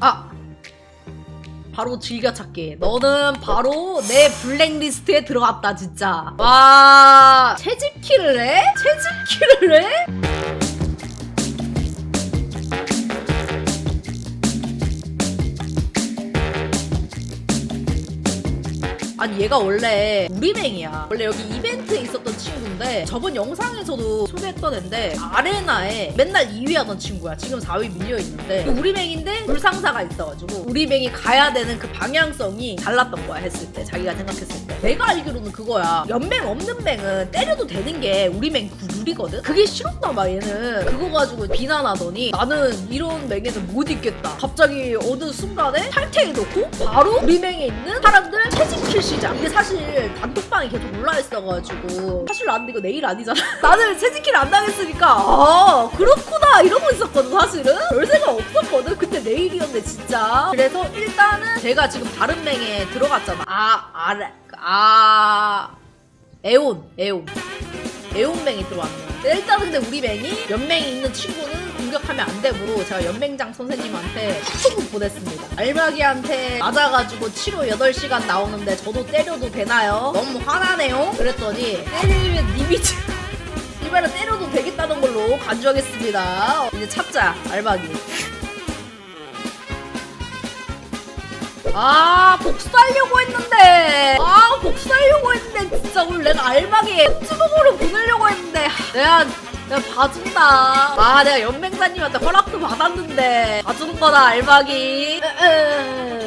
아 바로 즐겨찾기 너는 바로 내 블랙리스트에 들어갔다 진짜 와 채집키를 해? 채집키를 해? 아니 얘가 원래 우리맹이야. 원래 여기 이벤트에 있었던 친구인데 저번 영상에서도 소개했던 앤데 아레나에 맨날 2위 하던 친구야. 지금 4위 밀려있는데. 그 우리맹인데 불상사가 있어가지고 우리맹이 가야 되는 그 방향성이 달랐던 거야 했을 때 자기가 생각했을 때. 내가 알기로는 그거야. 연맹 없는 맹은 때려도 되는 게 우리맹 그 룰이거든? 그게 싫었나 봐 얘는. 그거 가지고 비난하더니 나는 이런 맹에는 못 있겠다. 갑자기 어느 순간에 탈퇴해놓고 바로 우리맹에 있는 사람들 채집킬 시작 이게 사실 단톡방에 계속 올라있어가지고 사실 나는 이거 내일 아니잖아. 나는 채집킬 안 당했으니까 아 그렇구나 이러고 있었거든 사실은. 별 생각 없었거든 근데 내일이었네 진짜. 그래서 일단은 제가 지금 다른 맹에 들어갔잖아. 아 아래 아 에온 에온. 에온맹이 들어왔네. 일단 근데 우리 맹이 연맹이 있는 친구는 공격하면 안 되므로 제가 연맹장 선생님한테 톡을 보냈습니다. 알마기한테 맞아가지고 치료 8시간 나오는데 저도 때려도 되나요? 너무 화나네요. 그랬더니 때리면 님이지. 이번에 때려도 되겠다는 걸로 간주하겠습니다. 이제 찾자 알마기. 아 복수하려고 했는데 아 복수하려고 했는데 진짜 오늘 내가 알바게 햄즈버거를 보내려고 했는데 하, 내가 내가 봐준다. 아 내가 연맹사님한테 허락도 받았는데. 봐주는 거다 알바기. 으, 으.